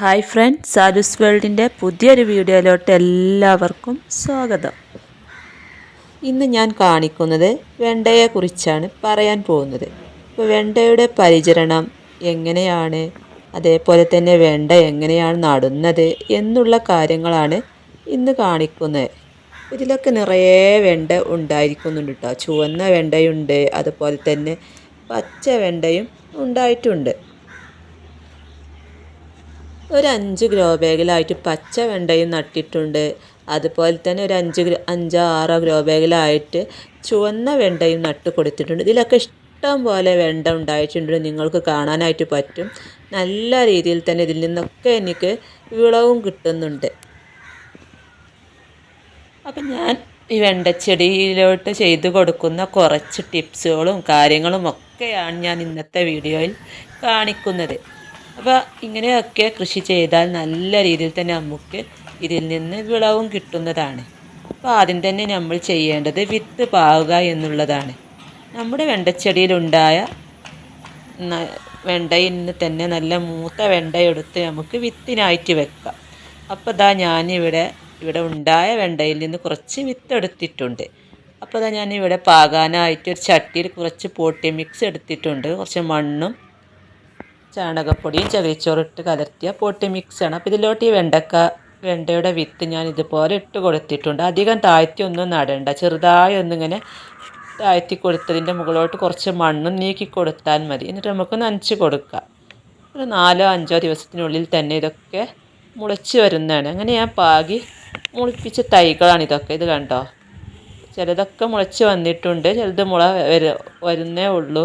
Hi front സാലൂസ് വേൾഡിന്റെ പുതിയൊരു വീഡിയോയിലോട്ട് എല്ലാവർക്കും സ്വാഗതം. ഇന്ന് ഞാൻ കാണിക്കുന്നത് വെണ്ടയെക്കുറിച്ചാണ് പറയാൻ പോകുന്നത്. ഇപ്പോൾ വെണ്ടയുടെ പരിചരണം എങ്ങനെയാണ്? അതേപോലെ തന്നെ വെണ്ട എങ്ങനെയാണ് നടുന്നത് എന്നുള്ള കാര്യങ്ങളാണ് ഇന്ന് കാണിക്കുന്നത്. ഇതിലൊക്കെ നിറയെ വെണ്ട ഉണ്ടായിരിക്കുന്നുണ്ട് കേട്ടോ ചുവന്ന വെണ്ടയുണ്ട് അതുപോലെ തന്നെ പച്ച വെണ്ടയും ഉണ്ടായിട്ടുണ്ട്. ഒരു അഞ്ച് ഗ്രോ ബാഗിലായിട്ട് പച്ച വെണ്ടയും നട്ടിട്ടുണ്ട്. അതുപോലെ തന്നെ ഒരു അഞ്ച് അഞ്ചോ ആറോ ഗ്രോ ബാഗിലായിട്ട് ചുവന്ന വെണ്ടയും നട്ട് കൊടുത്തിട്ടുണ്ട്. ഇതിലൊക്കെ ഇഷ്ടം പോലെ വെണ്ട ഉണ്ടായിട്ടുണ്ട്. നിങ്ങൾക്ക് കാണാനായിട്ട് പറ്റും. നല്ല രീതിയിൽ തന്നെ ഇതിൽ നിന്നൊക്കെ എനിക്ക് വിളവും കിട്ടുന്നുണ്ട്. അപ്പം ഞാൻ ഈ വെണ്ടച്ചെടിയിലോട്ട് ചെയ്തു കൊടുക്കുന്ന കുറച്ച് ടിപ്സുകളും കാര്യങ്ങളും ഒക്കെയാണ് ഞാൻ ഇന്നത്തെ വീഡിയോയിൽ കാണിക്കുന്നത്. അപ്പോൾ ഇങ്ങനെയൊക്കെ കൃഷി ചെയ്താൽ നല്ല രീതിയിൽ തന്നെ നമുക്ക് ഇതിൽ നിന്ന് വിളവും കിട്ടുന്നതാണ്. അപ്പോൾ ആദ്യം തന്നെ നമ്മൾ ചെയ്യേണ്ടത് വിത്ത് പാവുക എന്നുള്ളതാണ്. നമ്മുടെ വെണ്ടച്ചെടിയിലുണ്ടായ വെണ്ടയിൽ നിന്ന് തന്നെ നല്ല മൂത്ത വെണ്ടയെടുത്ത് നമുക്ക് വിത്തിനായിട്ട് വെക്കാം. അപ്പോൾ ഇതാ ഞാനിവിടെ ഇവിടെ ഉണ്ടായ വെണ്ടയിൽ നിന്ന് കുറച്ച് വിത്ത് എടുത്തിട്ടുണ്ട്. അപ്പോൾ ഇതാ ഞാനിവിടെ പാകാനായിട്ട് ഒരു ചട്ടിയിൽ കുറച്ച് പോട്ടി മിക്സ് എടുത്തിട്ടുണ്ട്. കുറച്ച് മണ്ണും ചാണകപ്പൊടിയും ചകിരിച്ചോറിട്ട് കലർത്തിയ പൊട്ടി മിക്സാണ് അപ്പോൾ ഇതിലോട്ട് ഈ വെണ്ടക്ക വെണ്ടയുടെ വിത്ത് ഞാൻ ഇതുപോലെ ഇട്ട് കൊടുത്തിട്ടുണ്ട്. അധികം താഴ്ത്തി ഒന്നും നടണ്ട. ചെറുതായി ഒന്നിങ്ങനെ താഴ്ത്തി കൊടുത്തതിന്റെ മുകളിലോട്ട് കുറച്ച് മണ്ണും നീക്കി കൊടുത്താൽ മതി. എന്നിട്ട് നമുക്ക് നനച്ച് കൊടുക്കാം. ഒരു നാലോ അഞ്ചോ ദിവസത്തിനുള്ളിൽ തന്നെ ഇതൊക്കെ മുളച്ച് വരുന്നതാണ്. അങ്ങനെ ഞാൻ പാകി മുളിപ്പിച്ച തൈകളാണ് ഇതൊക്കെ. ഇത് കണ്ടോ? ചിലതൊക്കെ മുളച്ച് വന്നിട്ടുണ്ട്. ചിലത് മുള വരുന്നേ ഉള്ളൂ.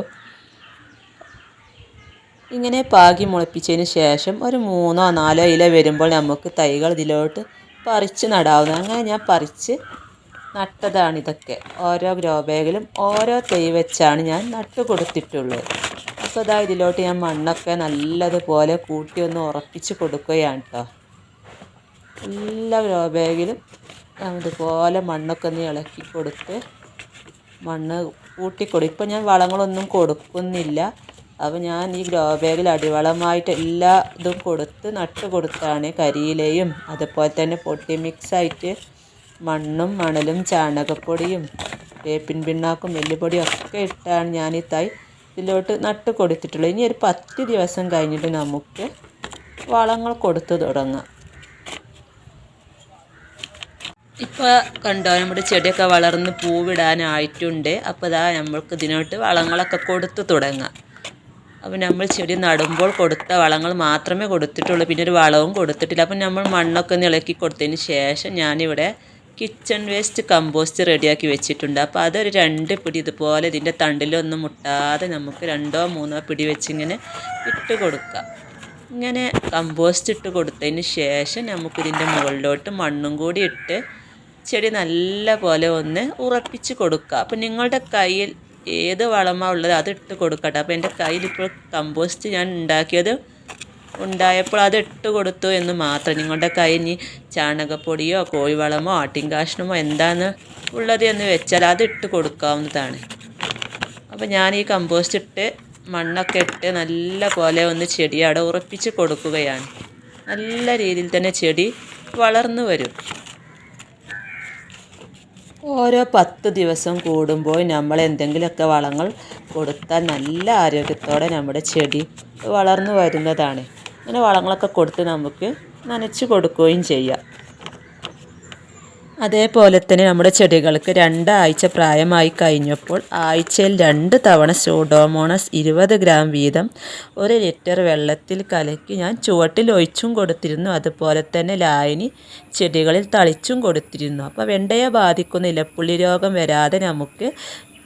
ഇങ്ങനെ പാകി മുളപ്പിച്ചതിന് ശേഷം ഒരു മൂന്നോ നാലോ ഇല വരുമ്പോൾ നമുക്ക് തൈകൾ ഇതിലോട്ട് പറിച്ച് നടാവുന്ന അങ്ങനെ ഞാൻ പറിച്ച് നട്ടതാണ് ഇതൊക്കെ. ഓരോ ഗ്രോ ബാഗിലും ഓരോ തൈ വെച്ചാണ് ഞാൻ നട്ടു കൊടുത്തിട്ടുള്ളത്. അപ്പോൾ ഇതാ ഇതിലോട്ട് ഞാൻ മണ്ണൊക്കെ നല്ലതുപോലെ കൂട്ടി ഒന്ന് ഉറപ്പിച്ച് കൊടുക്കുകയാണ് കേട്ടോ. എല്ലാ ഗ്രോ ബാഗിലും ഇതുപോലെ മണ്ണൊക്കെ ഒന്ന് ഇളക്കി കൊടുത്ത് മണ്ണ് കൂട്ടിക്കൊടുക്കും ഇപ്പം ഞാൻ വളങ്ങളൊന്നും കൊടുക്കുന്നില്ല. അപ്പോൾ ഞാൻ ഈ ഗ്രോ ബാഗിൽ അടിവളമായിട്ട് എല്ലാ ഇതും കൊടുത്ത് നട്ട് കൊടുത്താണ് കരിയിലയും അതുപോലെ തന്നെ പൊട്ടി മിക്സായിട്ട് മണ്ണും മണലും ചാണകപ്പൊടിയും വേപ്പിൻ പിണ്ണാക്കും എല്ലുപൊടിയും ഒക്കെ ഇട്ടാണ് ഞാൻ ഈ തൈ ഇതിലോട്ട് നട്ട് കൊടുത്തിട്ടുള്ളത്. ഇനി ഒരു പത്ത് ദിവസം കഴിഞ്ഞിട്ട് നമുക്ക് വളങ്ങൾ കൊടുത്തു തുടങ്ങാം. ഇപ്പോൾ കണ്ടോ നമ്മുടെ ചെടിയൊക്കെ വളർന്ന് പൂവിടാനായിട്ടുണ്ട്. അപ്പോൾ ഇതാ നമ്മൾക്ക് ഇതിനോട്ട് വളങ്ങളൊക്കെ കൊടുത്തു തുടങ്ങാം. അപ്പോൾ നമ്മൾ ചെടി നടുമ്പോൾ കൊടുത്ത വളങ്ങൾ മാത്രമേ കൊടുത്തിട്ടുള്ളൂ. പിന്നെ ഒരു വളവും കൊടുത്തിട്ടില്ല. അപ്പം നമ്മൾ മണ്ണൊക്കെ ഒന്ന് ഇളക്കി കൊടുത്തതിന് ശേഷം ഞാനിവിടെ കിച്ചൺ വേസ്റ്റ് കമ്പോസ്റ്റ് റെഡിയാക്കി വെച്ചിട്ടുണ്ട്. അപ്പോൾ അതൊരു രണ്ട് പിടി ഇതുപോലെ ഇതിന്റെ തണ്ടിലൊന്നും മുട്ടാതെ നമുക്ക് രണ്ടോ മൂന്നോ പിടി വെച്ചിങ്ങനെ ഇട്ട് കൊടുക്കാം. ഇങ്ങനെ കമ്പോസ്റ്റ് ഇട്ട് കൊടുത്തതിന് ശേഷം നമുക്കിതിന്റെ മുകളിലോട്ട് മണ്ണും കൂടി ഇട്ട് ചെടി നല്ല പോലെ ഒന്ന് ഉറപ്പിച്ച് കൊടുക്കുക അപ്പോൾ നിങ്ങളുടെ കയ്യിൽ ഏത് വളമാണ് ഉള്ളത് അത് ഇട്ട് കൊടുക്കട്ടെ. അപ്പോൾ എന്റെ കയ്യിലിപ്പോൾ കമ്പോസ്റ്റ് ഞാൻ ഉണ്ടാക്കിയത് ഉണ്ടായപ്പോൾ അത് ഇട്ട് കൊടുത്തു എന്ന് മാത്രം. നിങ്ങളുടെ കയ്യിൽ ഇനി ചാണകപ്പൊടിയോ കോഴിവളമോ ആട്ടിൻകാഷ്ണമോ എന്താണ് ഉള്ളത് എന്ന് വെച്ചാൽ അത് ഇട്ട് കൊടുക്കാവുന്നതാണ്. അപ്പോൾ ഞാൻ ഈ കമ്പോസ്റ്റ് ഇട്ട് മണ്ണൊക്കെ ഇട്ട് നല്ല പോലെ ഒന്ന് ചെടി അവിടെ ഉറപ്പിച്ച് കൊടുക്കുകയാണ്. നല്ല രീതിയിൽ തന്നെ ചെടി വളർന്നു വരും. ഓരോ പത്ത് ദിവസം കൂടുമ്പോൾ നമ്മൾ എന്തെങ്കിലുമൊക്കെ വളങ്ങൾ കൊടുത്താൽ നല്ല ആരോഗ്യത്തോടെ നമ്മുടെ ചെടി വളർന്നു വരുന്നതാണ്. അങ്ങനെ വളങ്ങളൊക്കെ കൊടുത്ത് നമുക്ക് നനച്ച് കൊടുക്കുകയും ചെയ്യാം. അതേപോലെ തന്നെ നമ്മുടെ ചെടികൾക്ക് രണ്ടാഴ്ച പ്രായമായി കഴിഞ്ഞപ്പോൾ ആഴ്ചയിൽ രണ്ട് തവണ സ്യൂഡോമോണസ് ഇരുപത് ഗ്രാം വീതം ഒരു ലിറ്റർ വെള്ളത്തിൽ കലക്കി ഞാൻ ചുവട്ടിൽ ഒഴിച്ചും കൊടുത്തിരുന്നു. അതുപോലെ തന്നെ ലായനി ചെടികളിൽ തളിച്ചും കൊടുത്തിരുന്നു. അപ്പോൾ വെണ്ടയെ ബാധിക്കുന്ന ഇലപ്പുള്ളി രോഗം വരാതെ നമുക്ക്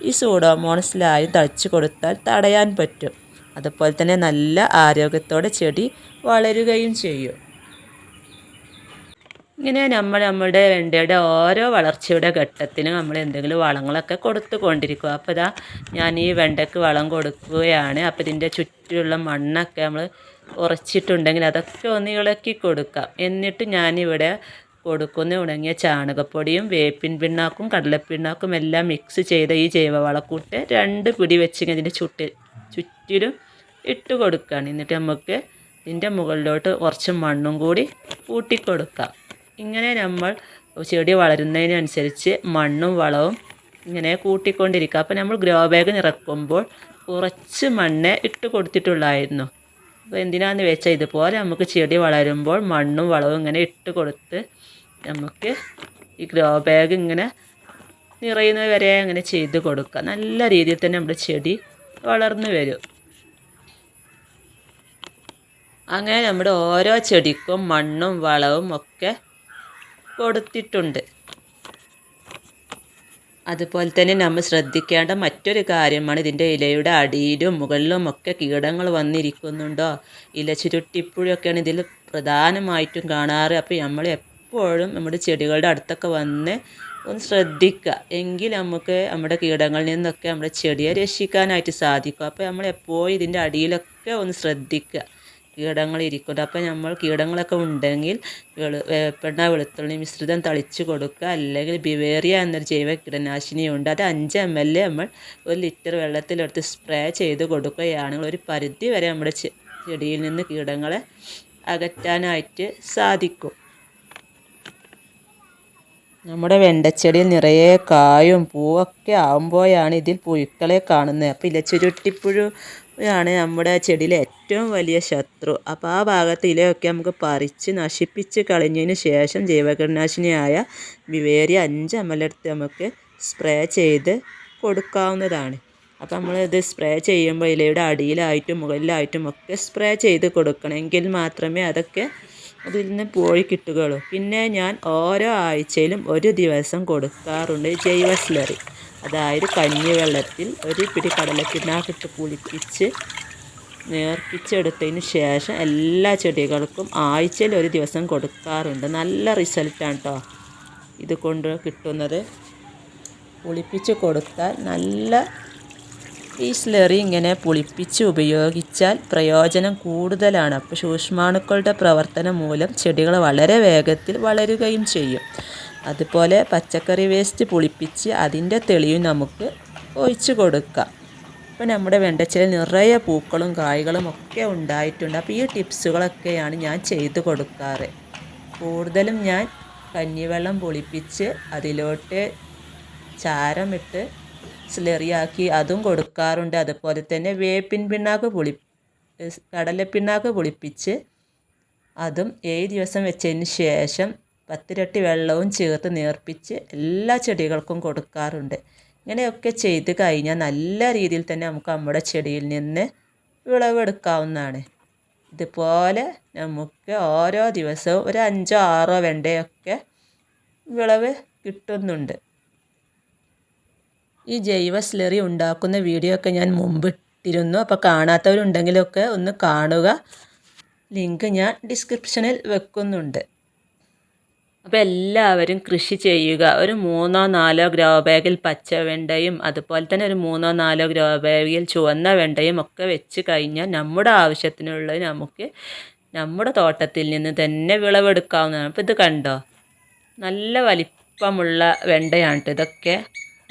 ഈ സൂഡോമോണസ് ലായനി തളിച്ചു കൊടുത്താൽ തടയാൻ പറ്റും. അതുപോലെ തന്നെ നല്ല ആരോഗ്യത്തോടെ ചെടി വളരുകയും ചെയ്യും. ഇങ്ങനെ നമ്മൾ നമ്മുടെ വെണ്ടയുടെ ഓരോ വളർച്ചയുടെ ഘട്ടത്തിനും നമ്മൾ എന്തെങ്കിലും വളങ്ങളൊക്കെ കൊടുത്തു കൊണ്ടിരിക്കുക അപ്പോൾ ഇതാ ഞാൻ ഈ വെണ്ടയ്ക്ക് വളം കൊടുക്കുകയാണ്. അപ്പോൾ ഇതിന്റെ ചുറ്റുമുള്ള മണ്ണൊക്കെ നമ്മൾ ഉറച്ചിട്ടുണ്ടെങ്കിൽ അതൊക്കെ ഒന്ന് ഇളക്കി കൊടുക്കാം. എന്നിട്ട് ഞാനിവിടെ കൊടുക്കുന്ന ഉണങ്ങിയ ചാണകപ്പൊടിയും വേപ്പിൻ പിണ്ണാക്കും കടലപ്പിണ്ണാക്കും എല്ലാം മിക്സ് ചെയ്ത ഈ ജൈവവളക്കൂട്ട് രണ്ട് പിടി വെച്ച് ഇതിന്റെ ചുറ്റി ചുറ്റിലും ഇട്ട് കൊടുക്കുകയാണ്. എന്നിട്ട് നമുക്ക് ഇതിന്റെ മുകളിലോട്ട് കുറച്ച് മണ്ണും കൂടി കൂട്ടിക്കൊടുക്കാം. ഇങ്ങനെ നമ്മൾ ചെടി വളരുന്നതിനനുസരിച്ച് മണ്ണും വളവും ഇങ്ങനെ കൂട്ടിക്കൊണ്ടിരിക്കുക. അപ്പോൾ നമ്മൾ ഗ്രോ ബാഗ് നിറക്കുമ്പോൾ കുറച്ച് മണ്ണ് ഇട്ട് കൊടുത്തിട്ടുള്ളായിരുന്നു. അപ്പോൾ എന്തിനാന്ന് വെച്ചാൽ ഇതുപോലെ നമുക്ക് ചെടി വളരുമ്പോൾ മണ്ണും വളവും ഇങ്ങനെ ഇട്ട് കൊടുത്ത് നമുക്ക് ഈ ഗ്രോ ബാഗ് ഇങ്ങനെ നിറയുന്നത് വരെ അങ്ങനെ ചെയ്ത് കൊടുക്കുക. നല്ല രീതിയിൽ തന്നെ നമ്മുടെ ചെടി വളർന്നു വരും. അങ്ങനെ നമ്മുടെ ഓരോ ചെടിക്കും മണ്ണും വളവും ഒക്കെ കൊടുത്തിട്ടുണ്ട്. അതുപോലെ തന്നെ നമ്മൾ ശ്രദ്ധിക്കേണ്ട മറ്റൊരു കാര്യമാണ് ഇതിന്റെ ഇലയുടെ അടിയിലും മുകളിലും ഒക്കെ കീടങ്ങൾ വന്നിരിക്കുന്നുണ്ടോ? ഇല ചുരുട്ടിപ്പുഴൊക്കെയാണ് ഇതിൽ പ്രധാനമായിട്ടും കാണാറ്. അപ്പോൾ നമ്മൾ എപ്പോഴും നമ്മുടെ ചെടികളുടെ അടുത്തൊക്കെ വന്ന് ഒന്ന് ശ്രദ്ധിക്കുക. എങ്കിൽ നമുക്ക് നമ്മുടെ കീടങ്ങളിൽ നിന്നൊക്കെ നമ്മുടെ ചെടിയെ രക്ഷിക്കാനായിട്ട് സാധിക്കും. അപ്പോൾ നമ്മൾ എപ്പോഴും ഇതിന്റെ അടിയിലൊക്കെ ഒന്ന് ശ്രദ്ധിക്കുക. കീടങ്ങൾ ഇരിക്കുന്നുണ്ട് അപ്പോൾ നമ്മൾ കീടങ്ങളൊക്കെ ഉണ്ടെങ്കിൽ വേപ്പെണ്ണ വെളുത്തുള്ളി മിശ്രിതം തളിച്ച് കൊടുക്കുക. അല്ലെങ്കിൽ ബിവേറിയ എന്നൊരു ജൈവ കീടനാശിനിയുണ്ട് അത് അഞ്ച് എം എൽ നമ്മൾ ഒരു ലിറ്റർ വെള്ളത്തിലെടുത്ത് സ്പ്രേ ചെയ്ത് കൊടുക്കുകയാണെങ്കിൽ ഒരു പരിധി വരെ നമ്മുടെ ചെടിയിൽ നിന്ന് കീടങ്ങളെ അകറ്റാനായിട്ട് സാധിക്കും. നമ്മുടെ വെണ്ടച്ചെടിയിൽ നിറയെ കായും പൂവൊക്കെ ആകുമ്പോഴാണ് ഇതിൽ പുഴുക്കളെ കാണുന്നത്. അപ്പോൾ ഇലച്ചുരുട്ടിപ്പുഴു ആണ് നമ്മുടെ ചെടിയിലെ ഏറ്റവും വലിയ ശത്രു. അപ്പോൾ ആ ഭാഗത്ത് ഇലയൊക്കെ നമുക്ക് പറിച്ച് നശിപ്പിച്ച് കളഞ്ഞതിന് ശേഷം ജൈവകീടനാശിനിയായ വിവേരി അഞ്ച് എടുത്ത് നമുക്ക് സ്പ്രേ ചെയ്ത് കൊടുക്കാവുന്നതാണ്. അപ്പോൾ നമ്മളിത് സ്പ്രേ ചെയ്യുമ്പോൾ ഇലയുടെ അടിയിലായിട്ടും മുകളിലായിട്ടും ഒക്കെ സ്പ്രേ ചെയ്ത് കൊടുക്കണമെങ്കിൽ മാത്രമേ അതൊക്കെ അതിൽ നിന്ന് പോയി കിട്ടുകയുള്ളൂ. പിന്നെ ഞാൻ ഓരോ ആഴ്ചയിലും ഒരു ദിവസം കൊടുക്കാറുണ്ട് ജൈവ സ്ലറി. അതായത് കഞ്ഞിവെള്ളത്തിൽ ഒരു പിടി കടലക്കിണ്ണാക്കിട്ട് കുളിപ്പിച്ച് നേർപ്പിച്ചെടുത്തതിന് ശേഷം എല്ലാ ചെടികൾക്കും ആഴ്ചയിൽ ഒരു ദിവസം കൊടുക്കാറുണ്ട്. നല്ല റിസൾട്ടാണ് കേട്ടോ ഇത് കൊണ്ട് കിട്ടുന്നത്. കുളിപ്പിച്ച് കൊടുത്താൽ നല്ല ഈ സ്ലറി ഇങ്ങനെ പുളിപ്പിച്ച് ഉപയോഗിച്ചാൽ പ്രയോജനം കൂടുതലാണ്. അപ്പോൾ സൂക്ഷ്മാണുക്കളുടെ പ്രവർത്തനം മൂലം ചെടികൾ വളരെ വേഗത്തിൽ വളരുകയും ചെയ്യും. അതുപോലെ പച്ചക്കറി വേസ്റ്റ് പുളിപ്പിച്ച് അതിന്റെ തെളിയും നമുക്ക് ഒഴിച്ചു കൊടുക്കാം. ഇപ്പോൾ നമ്മുടെ വെണ്ടച്ചയിൽ നിറയെ പൂക്കളും കായ്കളും ഒക്കെ ഉണ്ടായിട്ടുണ്ട്. അപ്പോൾ ഈ ടിപ്സുകളൊക്കെയാണ് ഞാൻ ചെയ്തു കൊടുക്കാറ്. കൂടുതലും ഞാൻ കഞ്ഞിവെള്ളം പുളിപ്പിച്ച് അതിലോട്ട് ചാരമിട്ട് സ്ലെറിയാക്കി അതും കൊടുക്കാറുണ്ട്. അതുപോലെ തന്നെ വേപ്പിൻ പിണ്ണാക്ക് പുളി കടലപ്പിണ്ണാക്ക് പുളിപ്പിച്ച് അതും ഏഴ് ദിവസം വെച്ചതിന് ശേഷം പത്തിരട്ടി വെള്ളവും ചേർത്ത് നേർപ്പിച്ച് എല്ലാ ചെടികൾക്കും കൊടുക്കാറുണ്ട്. ഇങ്ങനെയൊക്കെ ചെയ്ത് കഴിഞ്ഞാൽ നല്ല രീതിയിൽ തന്നെ നമുക്ക് നമ്മുടെ ചെടിയിൽ നിന്ന് വിളവെടുക്കാവുന്നതാണ്. ഇതുപോലെ നമുക്ക് ഓരോ ദിവസവും ഒരു അഞ്ചോ ആറോ വെണ്ടയൊക്കെ വിളവ് കിട്ടുന്നുണ്ട്. ഈ ജൈവ സ്ലറി ഉണ്ടാക്കുന്ന വീഡിയോ ഒക്കെ ഞാൻ മുമ്പ് ഇട്ടിരുന്നു അപ്പോൾ കാണാത്തവരുണ്ടെങ്കിലൊക്കെ ഒന്ന് കാണുക. ലിങ്ക് ഞാൻ ഡിസ്ക്രിപ്ഷനിൽ വെക്കുന്നുണ്ട്. അപ്പോൾ എല്ലാവരും കൃഷി ചെയ്യുക. ഒരു മൂന്നോ നാലോ ഗ്രോ ബാഗിൽ പച്ച വെണ്ടയും അതുപോലെ തന്നെ ഒരു മൂന്നോ നാലോ ഗ്രോ ബാഗിൽ ചുവന്ന വെണ്ടയും ഒക്കെ വെച്ച് കഴിഞ്ഞാൽ നമ്മുടെ ആവശ്യത്തിനുള്ളത് നമുക്ക് നമ്മുടെ തോട്ടത്തിൽ നിന്ന് തന്നെ വിളവെടുക്കാവുന്നതാണ്. അപ്പോൾ ഇത് കണ്ടോ? നല്ല വലിപ്പമുള്ള വെണ്ടയാണ് ഇതൊക്കെ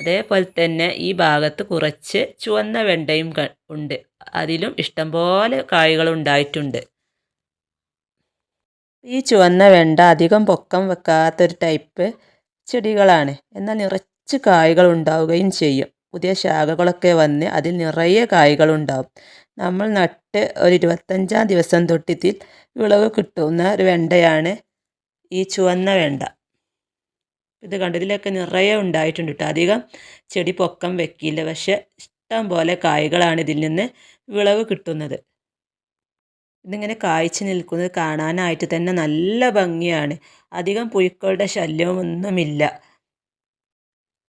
അതേപോലെ തന്നെ ഈ ഭാഗത്ത് കുറച്ച് ചുവന്ന വെണ്ടയും ഉണ്ട്. അതിലും ഇഷ്ടംപോലെ കായ്കൾ ഉണ്ടായിട്ടുണ്ട്. ഈ ചുവന്ന വെണ്ട അധികം പൊക്കം വെക്കാത്തൊരു ടൈപ്പ് ചെടികളാണ്. എന്നാൽ നിറച്ച് കായ്കൾ ഉണ്ടാവുകയും ചെയ്യും. പുതിയ ശാഖകളൊക്കെ വന്ന് അതിൽ നിറയെ കായ്കളുണ്ടാവും നമ്മൾ നട്ട് ഒരു ഇരുപത്തഞ്ചാം ദിവസം തൊട്ടിത്തിൽ വിളവ് കിട്ടുന്ന ഒരു വെണ്ടയാണ് ഈ ചുവന്ന വെണ്ട. ഇത് കണ്ടതിലൊക്കെ നിറയെ ഉണ്ടായിട്ടുണ്ട് കേട്ടോ അധികം ചെടി പൊക്കം വെക്കില്ല. പക്ഷെ ഇഷ്ടം പോലെ കായ്കളാണ് ഇതിൽ നിന്ന് വിളവ് കിട്ടുന്നത്. ഇതിങ്ങനെ കായ്ച്ച് നിൽക്കുന്നത് കാണാനായിട്ട് തന്നെ നല്ല ഭംഗിയാണ്. അധികം പുഴുക്കളുടെ ശല്യമൊന്നുമില്ല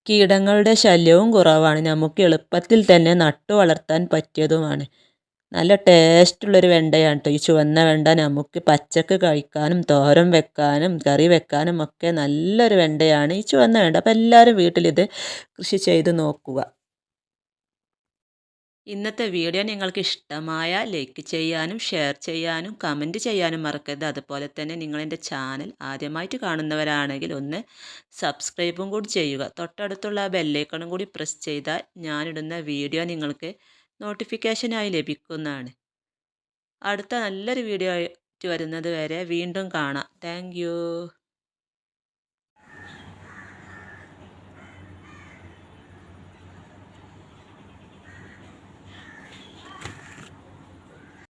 കീടങ്ങളുടെ ശല്യവും കുറവാണ്. നമുക്ക് എളുപ്പത്തിൽ തന്നെ നട്ടു വളർത്താൻ പറ്റിയതുമാണ്. നല്ല ടേസ്റ്റുള്ളൊരു വെണ്ടയാണ് കേട്ടോ ഈ ചുവന്ന വെണ്ട നമുക്ക് പച്ചക്ക് കഴിക്കാനും തോരൻ വെക്കാനും കറി വെക്കാനും ഒക്കെ നല്ലൊരു വെണ്ടയാണ് ഈ ചുവന്ന വെണ്ട. അപ്പോൾ എല്ലാവരും വീട്ടിലിത് കൃഷി ചെയ്ത് നോക്കുക. ഇന്നത്തെ വീഡിയോ നിങ്ങൾക്ക് ഇഷ്ടമായ ലൈക്ക് ചെയ്യാനും ഷെയർ ചെയ്യാനും കമന്റ് ചെയ്യാനും മറക്കരുത്. അതുപോലെ തന്നെ നിങ്ങളെന്റെ ചാനൽ ആദ്യമായിട്ട് കാണുന്നവരാണെങ്കിൽ ഒന്ന് സബ്സ്ക്രൈബും കൂടി ചെയ്യുക. തൊട്ടടുത്തുള്ള ബെല്ലൈക്കണും കൂടി പ്രസ് ചെയ്താൽ ഞാനിടുന്ന വീഡിയോ നിങ്ങൾക്ക് നോട്ടിഫിക്കേഷനായി ലഭിക്കുന്നതാണ്. അടുത്ത നല്ലൊരു വീഡിയോ ആയിട്ട് വരുന്നത് വരെ വീണ്ടും കാണാം. താങ്ക്